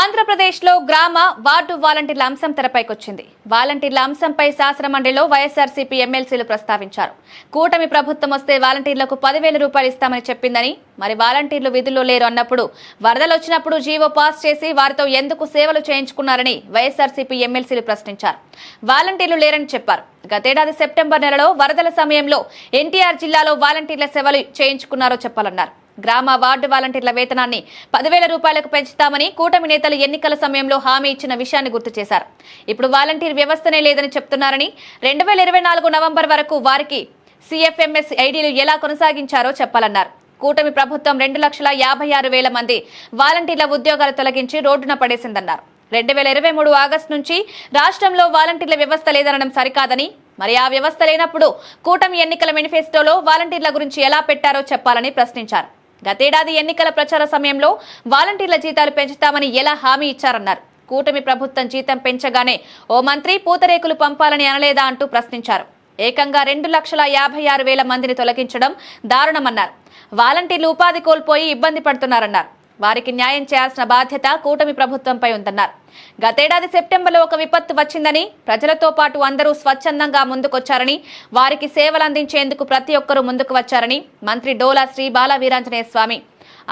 ఆంధ్రప్రదేశ్లో గ్రామ వార్డు వాలంటీర్ల అంశం తెరపైకొచ్చింది. వాలంటీర్ల అంశంపై శాసనమండలిలో వైఎస్ఆర్సీపీ ఎమ్మెల్సీలు ప్రస్తావించారు. కూటమి ప్రభుత్వం వస్తే వాలంటీర్లకు పదివేల రూపాయలు ఇస్తామని చెప్పిందని మరి వాలంటీర్లు విధుల్లో లేరు అన్నప్పుడు వరదలు వచ్చినప్పుడు జీవో పాస్ చేసి వారితో ఎందుకు సేవలు చేయించుకున్నారని వైఎస్ఆర్సీపీ ఎమ్మెల్సీలు ప్రశ్నించారు. వాలంటీర్లు లేరని చెప్పారు. గతేడాది సెప్టెంబర్ నెలలో వరదల సమయంలో ఎన్టీఆర్ జిల్లాలో వాలంటీర్ల సేవలు చేయించుకున్నారో చెప్పాలన్నారు. గ్రామ వార్డు వాలంటీర్ల వేతనాన్ని పదివేల రూపాయలకు పెంచుతామని కూటమి నేతలు ఎన్నికల సమయంలో హామీ ఇచ్చిన విషయాన్ని గుర్తు చేశారు. ఇప్పుడు వాలంటీర్ వ్యవస్థనే లేదని చెప్తున్నారని రెండు వేల ఇరవై నాలుగు నవంబర్ వరకు వారికి సిఎఫ్ఎంఎస్ ఐడీలు ఎలా కొనసాగించారో చెప్పాలన్నారు. కూటమి ప్రభుత్వం రెండు లక్షల యాభై ఆరు వేల మంది వాలంటీర్ల ఉద్యోగాలు తొలగించి రోడ్డున పడేసిందన్నారు. రెండు వేల ఇరవై మూడు ఆగస్టు నుంచి రాష్ట్రంలో వాలంటీర్ల వ్యవస్థ లేదనడం సరికాదని మరి ఆ వ్యవస్థ లేనప్పుడు కూటమి ఎన్నికల మేనిఫెస్టోలో వాలంటీర్ల గురించి ఎలా పెట్టారో చెప్పాలని ప్రశ్నించారు. గతేడాది ఎన్నికల ప్రచార సమయంలో వాలంటీర్ల జీతాలు పెంచుతామని ఎలా హామీ ఇచ్చారన్నారు. కూటమి ప్రభుత్వం జీతం పెంచగానే ఓ మంత్రి పూతరేకులు పంపాలని అనలేదా అంటూ ప్రశ్నించారు. ఏకంగా రెండు లక్షల యాభై ఆరు వేల మందిని తొలగించడం దారుణమన్నారు. వాలంటీర్లు ఉపాధి కోల్పోయి ఇబ్బంది పడుతున్నారన్నారు. వారికి న్యాయం చేయాల్సిన బాధ్యత కూటమి ప్రభుత్వంపై ఉందన్నారు. గతేడాది సెప్టెంబర్లో ఒక విపత్తు వచ్చిందని ప్రజలతో పాటు అందరూ స్వచ్ఛందంగా ముందుకొచ్చారని వారికి సేవలు అందించేందుకు ప్రతి ఒక్కరూ ముందుకు వచ్చారని మంత్రి డోలా శ్రీ బాల వీరాంజనేయ స్వామి.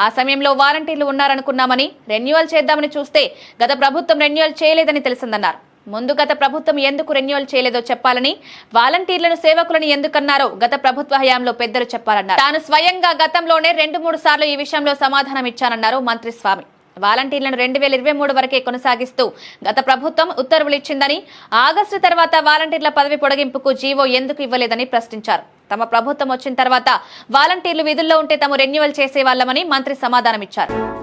ఆ సమయంలో వాలంటీర్లు ఉన్నారనుకున్నామని రెన్యువల్ చేద్దామని చూస్తే గత ప్రభుత్వం రెన్యువల్ చేయలేదని తెలిసిందన్నారు. ముందు గత ప్రభుత్వం ఎందుకు రెన్యువల్ చేయలేదో చెప్పాలని వాలంటీర్లను సేవకులను ఎందుకన్నారో గత ప్రభుత్వ హయాంలో పెద్దలు చెప్పాలన్నారు. తాను స్వయంగా గతంలోనే రెండు మూడు సార్లు ఈ విషయంలో సమాధానం ఇచ్చానన్నారు మంత్రి స్వామి. వాలంటీర్లను రెండు వేల ఇరవై మూడు వరకే కొనసాగిస్తూ గత ప్రభుత్వం ఉత్తర్వులు ఇచ్చిందని ఆగస్టు తర్వాత వాలంటీర్ల పదవి పొడిగింపుకు జీవో ఎందుకు ఇవ్వలేదని ప్రశ్నించారు. తమ ప్రభుత్వం వచ్చిన తర్వాత వాలంటీర్లు విధుల్లో ఉంటే తాము రెన్యువల్ చేసేవాళ్ళమని మంత్రి సమాధానమిచ్చారు.